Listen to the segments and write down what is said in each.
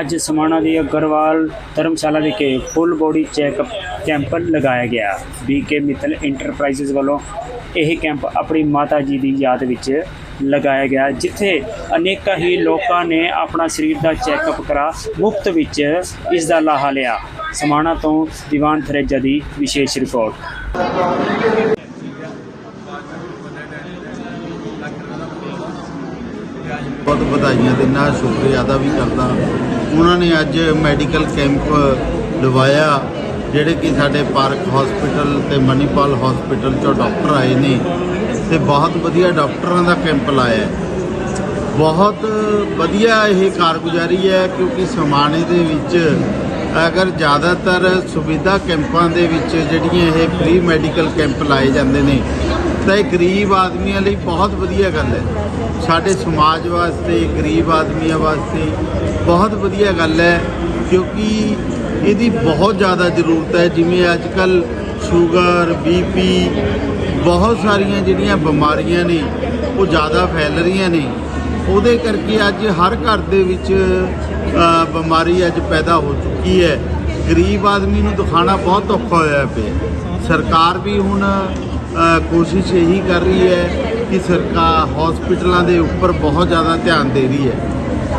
ਅੱਜ ਸਮਾਣਾ ਦੀ ਅਗਰਵਾਲ ਧਰਮਸ਼ਾਲਾ ਵਿਖੇ full body checkup camp ਲਗਾਇਆ ਗਿਆ। ਬੀਕੇ ਮਿੱਤਲ ਇੰਟਰਪ੍ਰਾਈਜ਼ਸ ਵੱਲੋਂ ਇਹ ਕੈਂਪ ਆਪਣੀ ਮਾਤਾ ਜੀ ਦੀ ਯਾਦ ਵਿੱਚ ਲਗਾਇਆ ਗਿਆ, ਜਿੱਥੇ ਅਨੇਕਾਂ ਹੀ ਲੋਕਾਂ ਨੇ ਆਪਣਾ ਸਰੀਰ ਦਾ ਚੈੱਕਅਪ ਕਰਾ ਮੁਫਤ ਵਿੱਚ ਇਸ ਦਾ ਲਾਹਾ ਲਿਆ। ਸਮਾਣਾ ਤੋਂ ਦੀਵਾਨ ਥਰੇਜਾ ਦੀ ਵਿਸ਼ੇਸ਼ ਰਿਪੋਰਟ। ਬਹੁਤ ਵਧਾਈਆਂ ਦਿੰਦਾ ਸ਼ੁਕਰੀਆ ਅਦਾ ਵੀ ਕਰਦਾ। ਉਹਨਾਂ ਨੇ ਅੱਜ ਮੈਡੀਕਲ ਕੈਂਪ ਲਵਾਇਆ, ਜਿਹੜੇ ਕਿ ਸਾਡੇ ਪਾਰਕ ਹਸਪੀਟਲ ਤੇ ਮਨੀਪਾਲ ਹਸਪੀਟਲ ਚੋਂ ਡਾਕਟਰ ਆਏ ਨੇ ਤੇ ਬਹੁਤ ਵਧੀਆ ਡਾਕਟਰਾਂ ਦਾ ਕੈਂਪ ਲਾਇਆ ਬਹੁਤ ਵਧੀਆ ਇਹ ਕਾਰਗੁਜ਼ਾਰੀ ਹੈ, ਕਿਉਂਕਿ ਸਮਾਣੇ ਦੇ ਵਿੱਚ ਅਗਰ ਜ਼ਿਆਦਾਤਰ ਸੁਵਿਧਾ ਕੈਂਪਾਂ ਦੇ ਵਿੱਚ ਜਿਹੜੀਆਂ ਇਹ ਫ੍ਰੀ ਮੈਡੀਕਲ ਕੈਂਪ ਲਾਏ ਜਾਂਦੇ ਨੇ ਤਾਂ ਇਹ ਗਰੀਬ ਆਦਮੀਆਂ ਲਈ ਬਹੁਤ ਵਧੀਆ ਗੱਲ ਹੈ। ਸਾਡੇ ਸਮਾਜ ਵਾਸਤੇ, ਗਰੀਬ ਆਦਮੀਆਂ ਵਾਸਤੇ ਬਹੁਤ ਵਧੀਆ ਗੱਲ ਹੈ, ਕਿਉਂਕਿ ਇਹਦੀ ਬਹੁਤ ਜ਼ਿਆਦਾ ਜ਼ਰੂਰਤ ਹੈ। ਜਿਵੇਂ ਅੱਜ ਕੱਲ ਸ਼ੂਗਰ ਬੀਪੀ ਬਹੁਤ ਸਾਰੀਆਂ ਜਿਹੜੀਆਂ ਬਿਮਾਰੀਆਂ ਨੇ, ਉਹ ਜ਼ਿਆਦਾ ਫੈਲ ਰਹੀਆਂ ਨੇ। ਉਹਦੇ ਕਰਕੇ ਅੱਜ ਹਰ ਘਰ ਦੇ ਵਿੱਚ ਬਿਮਾਰੀ ਅੱਜ ਪੈਦਾ ਹੋ ਚੁੱਕੀ ਹੈ। ਗਰੀਬ ਆਦਮੀ ਨੂੰ ਦਿਖਾਣਾ ਬਹੁਤ ਔਖਾ ਹੋਇਆ ਪਿਆ। ਸਰਕਾਰ ਵੀ ਹੁਣ ਕੋਸ਼ਿਸ਼ ਇਹੀ ਕਰ ਰਹੀ ਹੈ ਕਿ ਸਰਕਾਰ ਹਸਪੀਟਲਾਂ ਦੇ ਉੱਪਰ ਬਹੁਤ ਜ਼ਿਆਦਾ ਧਿਆਨ ਦੇ ਰਹੀ ਹੈ।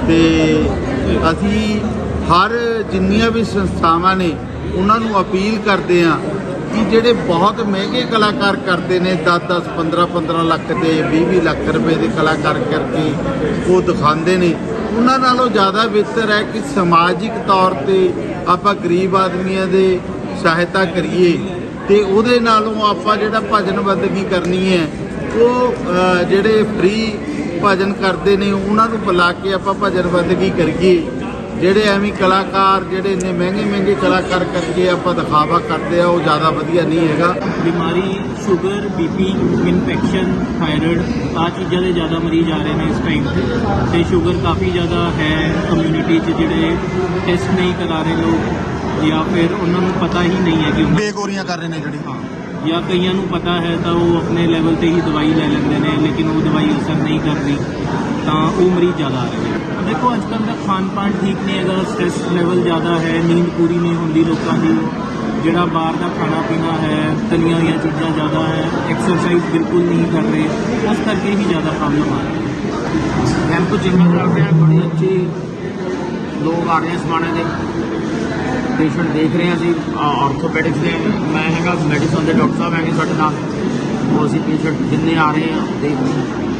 ਤੇ ਅਸੀਂ ਹਰ ਜਿੰਨੀਆਂ ਵੀ ਸੰਸਥਾਵਾਂ ਨੇ, ਉਹਨਾਂ ਨੂੰ ਅਪੀਲ ਕਰਦੇ ਹਾਂ ਕਿ ਜਿਹੜੇ ਬਹੁਤ ਮਹਿੰਗੇ ਕਲਾਕਾਰ ਕਰਦੇ ਨੇ 10 10 15 15 ਲੱਖ ਦੇ 20 20 ਲੱਖ ਰੁਪਏ ਦੇ ਕਲਾਕਾਰ ਕਰਕੇ ਉਹ ਦਿਖਾਉਂਦੇ ਨੇ, ਉਹਨਾਂ ਨਾਲੋਂ ਜ਼ਿਆਦਾ ਬਿਹਤਰ ਹੈ ਕਿ ਸਮਾਜਿਕ ਤੌਰ ਤੇ ਆਪਾਂ ਗਰੀਬ ਆਦਮੀਆਂ ਦੇ ਸਹਾਇਤਾ ਕਰੀਏ। ਤੇ ਉਹਦੇ ਨਾਲੋਂ ਆਪਾਂ ਜਿਹੜਾ ਭਜਨ ਬੰਦਗੀ ਕਰਨੀ ਹੈ, ਉਹ ਜਿਹੜੇ ਫ੍ਰੀ ਭਜਨ ਕਰਦੇ ਨੇ, ਉਹਨਾਂ ਨੂੰ ਬੁਲਾ ਕੇ ਆਪਾਂ ਭਜਨ ਬੰਦਗੀ ਕਰੀਏ। ਜਿਹੜੇ ਐਵੇਂ ਕਲਾਕਾਰ, ਜਿਹੜੇ ਇੰਨੇ ਮਹਿੰਗੇ ਮਹਿੰਗੇ ਕਲਾਕਾਰ ਕਰਕੇ ਆਪਾਂ ਦਿਖਾਵਾ ਕਰਦੇ ਆ, ਉਹ ਜ਼ਿਆਦਾ ਵਧੀਆ ਨਹੀਂ ਹੈਗਾ। ਬਿਮਾਰੀ ਸ਼ੂਗਰ ਬੀਪੀ ਇਨਫੈਕਸ਼ਨ ਥਾਇਰਾਇਡ ਆ ਚੀਜ਼ਾਂ ਦੇ ਜ਼ਿਆਦਾ ਮਰੀਜ਼ ਆ ਰਹੇ ਨੇ ਇਸ ਟਾਈਮ ਤੇ। ਤੇ ਸ਼ੂਗਰ ਕਾਫੀ ਜ਼ਿਆਦਾ ਹੈ ਕਮਿਊਨਿਟੀ 'ਚ ਜਿਹੜੇ ਟੈਸਟ ਨਹੀਂ ਕਰਾ ਰਹੇ ਲੋਕ। ਜਾਂ ਫਿਰ ਉਹਨਾਂ ਨੂੰ ਪਤਾ ਹੀ ਨਹੀਂ ਹੈ ਕਿ ਉਹਨਾਂ ਬੇਗੋਰੀਆਂ ਕਰ ਰਹੇ ਨੇ ਜਿਹੜੀ। ਹਾਂ ਜਾਂ ਕਈਆਂ ਨੂੰ ਪਤਾ ਹੈ ਤਾਂ ਉਹ ਆਪਣੇ ਲੈਵਲ ਤੇ ਹੀ ਦਵਾਈ ਲੈ ਲੈਂਦੇ ਨੇ ਲੇਕਿਨ ਉਹ ਦਵਾਈ ਅਸਰ ਨਹੀਂ ਕਰਦੀ ਤਾਂ ਉਹ ਮਰੀਜ਼ ਜ਼ਿਆਦਾ ਆ ਰਹੇ ਨੇ। ਦੇਖੋ ਅੱਜ ਕੱਲ੍ਹ ਦਾ ਖਾਣ ਪਾਣ ਠੀਕ ਨਹੀਂ ਹੈਗਾ ਸਟ੍ਰੈਸ ਲੈਵਲ ਜ਼ਿਆਦਾ ਹੈ ਨੀਂਦ ਪੂਰੀ ਨਹੀਂ ਹੁੰਦੀ ਲੋਕਾਂ ਦੀ। ਜਿਹੜਾ ਬਾਹਰ ਦਾ ਖਾਣਾ ਪੀਣਾ ਹੈ ਤਲੀਆਂ ਹੋਈਆਂ ਚੀਜ਼ਾਂ ਜ਼ਿਆਦਾ ਹੈ ਐਕਸਰਸਾਈਜ਼ ਬਿਲਕੁਲ ਨਹੀਂ ਕਰ ਰਹੇ ਉਸ ਕਰਕੇ ਹੀ ਜ਼ਿਆਦਾ ਪ੍ਰੋਬਲਮ ਆ ਰਹੀ ਹੈ ਕੈਂਪ ਚੰਗਾ ਚੱਲ ਰਿਹਾ ਬੜੀ ਅੱਛੀ ਲੋਕ ਆ ਰਹੇ ਸਮਾਣੇ ਦੇ ਪੇਸ਼ੈਂਟ ਦੇਖ ਰਹੇ ਹਾਂ ਅਸੀਂ ਆਰਥੋਪੈਡਿਕਸ ਦੇ। ਮੈਂ ਹੈਗਾ ਮੈਡੀਸਨ ਦੇ ਡਾਕਟਰ ਸਾਹਿਬ ਹੈਗੇ ਸਾਡੇ ਨਾਲ। ਉਹ ਅਸੀਂ ਪੇਸ਼ੈਂਟ ਜਿੰਨੇ ਆ ਰਹੇ ਆ ਦੇਖ ਰਹੇ ਹਾਂ